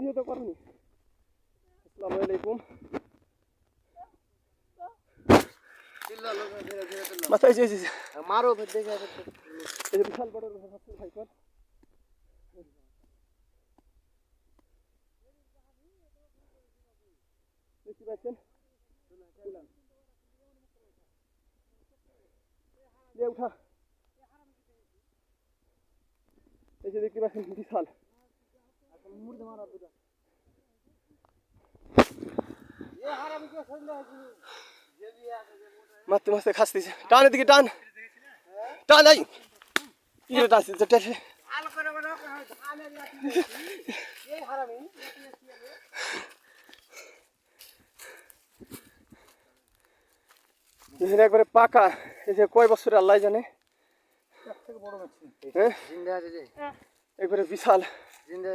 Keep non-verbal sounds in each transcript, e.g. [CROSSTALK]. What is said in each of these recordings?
Video তো করনি আসসালামু আলাইকুম। মাথায় যে মারো দেখে বিশাল বড় রাসেল ভাইপার দেখতে পাচ্ছেন? উঠা। এই যে দেখতে পাচ্ছেন বিশাল। মারতে মারতে খাসতেছে টান এদিকে টান। টান এই কি রে। টান টান এখানে একবারে পাকা। এই যে কয় বছর আল্লাহ জানে? হ্যাঁ? জিন্দা আছে যে। একবারে বিশাল। জিন্দা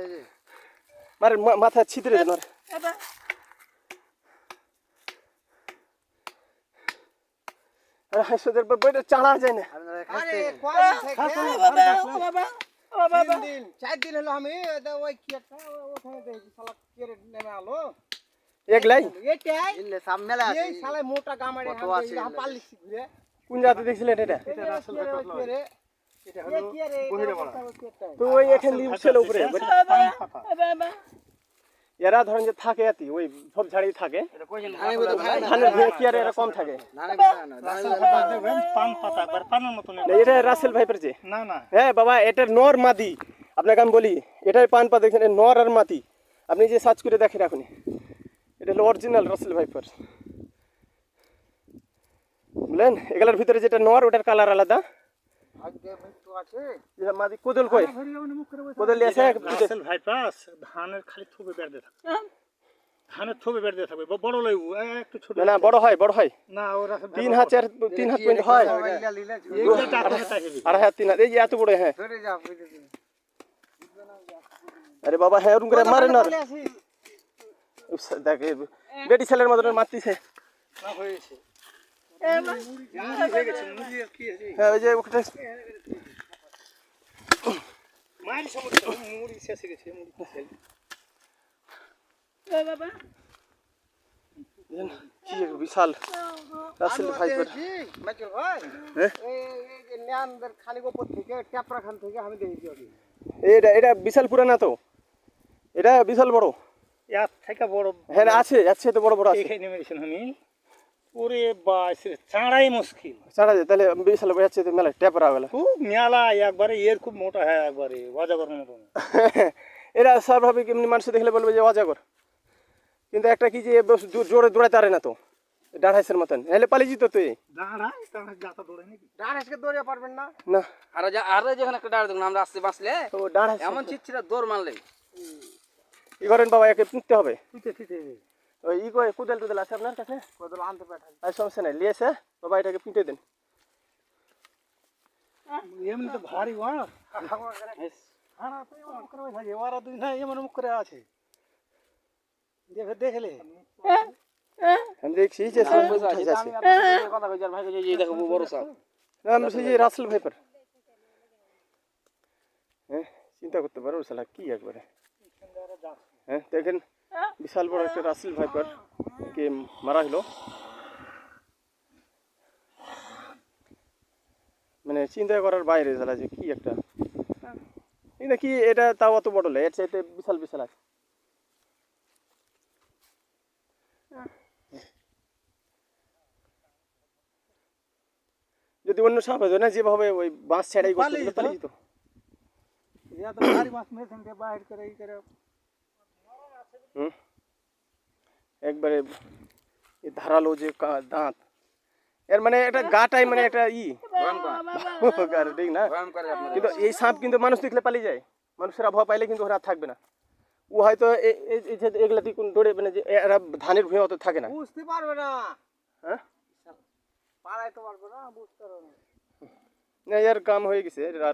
মারে মাথা ছিদ্রে দেন আরে হাসদের বইটা চাড়া যায় না। আরে খাইতে কয়দিন দিন। চার দিন হলো আমি ওই কি একটা ওখানে দেখি শালা কেরে নেমে আলো। একলাই এটাই ইল্লে সাম মেলা এই শালা মোটা গামারে কত আছে হাম এগুলা? পাল্লিছি ঘুরে। কোন জাতি দেখছিলেন এটা? এটা তো ওই এখান উঠছিল উপরে এরা ধরেন যে থাকে আতি ওই ঝোপ ঝাড়ি থাকে। আমি বলতে ভাই ধানের কি আর এরা কম থাকে? পাতা এটা রাসেল ভাইপের যে। না না। হ্যাঁ বাবা এটার নর মাদি। আপনাকে আমি বলি এটাই পান পা দেখেন এর নর আর মাদি। আপনি যে সার্চ করে দেখেন এখন এটা হলো অরিজিনাল রাসেল ভাইপার। বুঝলেন? এগুলোর ভিতরে যেটা নর ওটার কালার আলাদা। আগে মৃত্যু আছে। যেটা মাদি কোদল কই? কোদল নিয়ে রাসেল ভাই পাস ধানের খালি থুবে বেড় দিয়ে থাকবে ধানের থুবে বেড় দিয়ে থাকবে বড় একটু ছোট না না বড় হয় বড় হয়। না ও রাসেল তিন হাত চার তিন হাত পর্যন্ত হয়। আড়াই হাত তিন হাত। এই যে এত বড় হ্যাঁ। আরে বাবা হ্যাঁ ওরকম করে মারে না। দেখ বেটি ছেলের মতন মারতিছে। না হয়েছে। হয়ে গেছে মুড়ি আর কি আছে ওই যে ওটা মায়ের সমস্যা মুড়ি শেষ গেছে। মুড়ি শেষ কি এক বিশাল। রাসেল ভাইপার মাইকেল ভাই? এই এই যে নেয়ানদের খালি উপর থেকে ট্যাপরা খান থেকে আমি দেখেছি ওকে। এটা এটা বিশাল পুরানা তো। এটা বিশাল বড়। এর থেকে বড় হ্যাঁ আছে আছে তো বড় বড় আছে। এখানে মেরেছেন আমি ওরে বাস রে, চাঁড়াই মুশকিল। যায় তাহলে বিশাল তো মেলা টেপরা খুব মেলা একবারে এর খুব মোটা হয় একবারে অজাগর [LAUGHS] এরা স্বাভাবিক এমনি মানুষ দেখলে বলবে যে অজাগর। কিন্তু একটা কি যে বেশ দূর- জোরে দৌড়াতে পারে না তো মতন। এলে পালিয়ে যেত তুই। দৌড়ে পারবেন না? না। আর যা আর যখন একটা ডাড় দেখুন আমরা আসতে বাঁচলে ও এমন চিচ্ছিরা দৌড় মারলে ই করেন বাবা একে পুঁততে হবে। ওই ই করে কুদেল টুদেল আছে আপনার কাছে? কদল আনতে পাঠাই আর সমস্যা নাই লিয়েছে বাবা এটাকে পিটে দেন। এমনি তো ভারী ওয়ার হারা তো এমন মুখ করে থাকে ওরা দুই না এমন মুখ করে আছে। দেখে দেখলে? আমি দেখছি যে সব উঠে যাচ্ছে কথা কইছি আর ভাই কইছি এই দেখো বড় সাপ। না আমি সেই যে রাসেল ভাইপার। হ্যাঁ চিন্তা করতে পারো শালা কি একবারে। হ্যাঁ দেখেন। বিশাল বড় একটা রাসেল ভাইপার কে মারা হলো। মানে চিন্তা করার বাইরে শালা যে কি একটা। কিন্তু কি এটা তাও অত বড় নয় এর চাইতে বিশাল বিশাল আছে। যদি অন্য সাপ হতো না যেভাবে ওই বাঁশ ছেড়াই করতে ইয়া তো মেরেছেন বাইর করে এই করে একবারে এই ধারালো যে কা- দাঁত। এর মানে একটা গাটাই মানে একটা ই। ঠিক না? কিন্তু এই সাপ কিন্তু মানুষ দেখলে পালিয়ে যায়। মানুষের আবহাওয়া পাইলে কিন্তু ওরা আর থাকবে না। ও হয়তো এই যে এগুলা দিয়ে কোন দৌড়ে মানে যে এরা ধানের ভুঁয়ে অত থাকে না। বুঝতে পারবে না। হ্যাঁ? পাড়াইতে পারবে না বুঝতে পারবে না। না এর কাম হয়ে গেছে এর আর।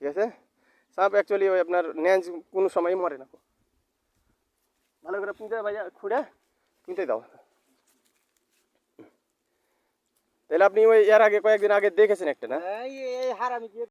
ঠিক আছে? সাপ অ্যাকচুয়ালি ওই আপনার ন্যাঞ্জ কোনো সময় মরে না। ভালো করে পুঁতে ভাইয়া খুঁড়ে পুঁতে দাও। তাহলে আপনি ওই এর আগে কয়েকদিন আগে দেখেছেন একটা, না?